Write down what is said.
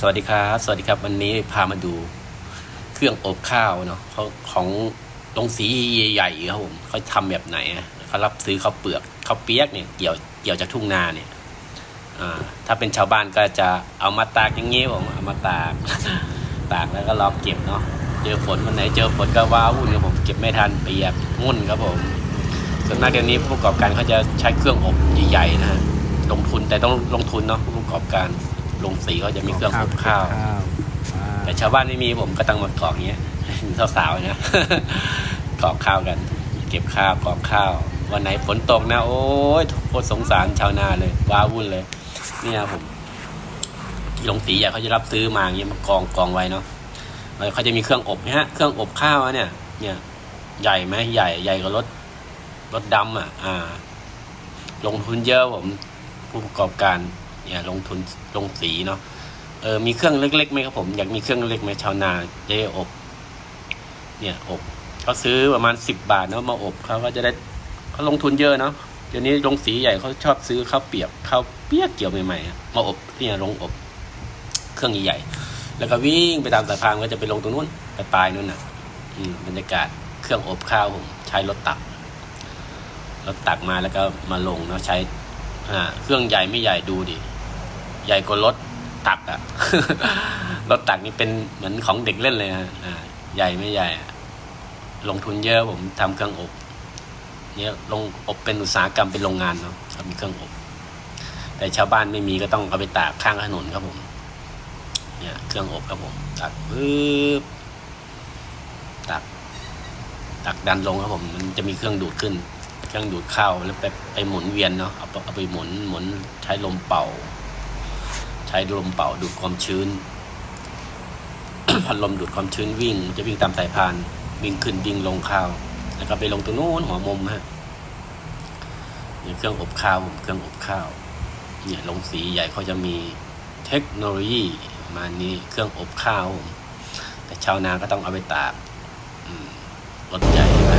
สวัสดีครับ สวัสดีครับ วันนี้พามาดูเครื่องอบข้าวเนาะเขาของโรงสีใหญ่ๆครับผมเขาทำแบบไหนเขารับซื้อข้าวเปลือกข้าวเปียกเนี่ยเกี่ยวเกี่ยวจากทุ่งนาเนี่ยถ้าเป็นชาวบ้านก็จะเอามาตากอย่างงี้ผมเอามาตากตากแล้วก็รอเก็บเนาะเจอฝนวันไหนเจอฝนก็ว้าวุ่นครับผมเก็บไม่ทันเปียกมุ่นครับผมส่วนมากเดี๋ยวนี้ผู้ประกอบการเขาจะใช้เครื่องอบใหญ่ๆนะฮะลงทุนแต่ต้องลงทุนเนาะผู้ประกอบการ ลงสีเขาจะมีเครื่องอบข้าว แต่ชาวบ้านไม่มีผมก็ต้องมากรอกอย่างเงี้ยสาวๆนะกรอกข้าวกัน เก็บข้าวกรอกข้าว วันไหนฝนตกนะ โอ้ยโคตรสงสารชาวนาเลยว้าวุ่นเลย เนี่ยผมที่ลงสีใหญ่เขาจะรับซื้อมาอย่างเงี้ยมากองกองไว้เนาะแล้วเขาจะมีเครื่องอบนะฮะเครื่องอบข้าวอะเนี่ย เนี่ยใหญ่ไหมใหญ่ใหญ่กว่ารถรถดำอะ อ่า ลงทุนเยอะผมผู้ประกอบการ เนี่ยลงทุนลงสีเนาะเออมีเครื่องเล็กๆไหมครับผมอยากมีเครื่องเล็กไหมชาวนาจะได้อบ เนี่ยอบเขาซื้อประมาณสิบบาทเนาะมาอบเขาก็จะได้เขาลงทุนเยอะเนาะเดี๋ยวนี้โรงสีใหญ่เขาชอบซื้อข้าวเปียกข้าวเปียกเกี่ยวใหม่ๆมาอบเนี่ยลงอบ เครื่องใหญ่ๆแล้วก็วิ่งไปตามสายพานก็จะไปลงตรงนู้นไปปลายนู้นน่ะ อืมบรรยากาศเครื่องอบข้าวผมใช้รถตักรถตักมาแล้วก็มาลงเนาะใช้อ่าเครื่องใหญ่ไม่ใหญ่ดูดิ ใหญ่กว่ารถตักอะรถตักนี่เป็นเหมือนของเด็กเล่นเลยฮะอ่าใหญ่ไม่ใหญ่ ลงทุนเยอะผมทำเครื่องอบเนี่ยลงอบเป็นอุตสาหกรรมเป็นโรงงานเนาะทำเครื่องอบ แต่ชาวบ้านไม่มีก็ต้องเอาไปตากข้างถนนครับผม เนี่ย เครื่องอบครับผมตักปึ๊บตักตักดันลงครับผม มันจะมีเครื่องดูดขึ้น เครื่องดูดข้าวแล้วไปไปหมุนเวียนเนาะเอาไปเอาไปหมุนหมุนใช้ลมเป่า ใช้ลมเป่าดูดความชื้น พัดลมดูดความชื้นวิ่ง จะวิ่งตามสายพาน วิ่งขึ้นวิ่งลงข้าว แล้วก็ไปลงตรงนู้นหัวมุมฮะเนี่ยเครื่องอบข้าวเครื่องอบข้าว เนี่ยลงสีใหญ่เขาจะมีเทคโนโลยีมานี้เครื่องอบข้าว แต่ชาวนาก็ต้องเอาไปตากรถใหญ่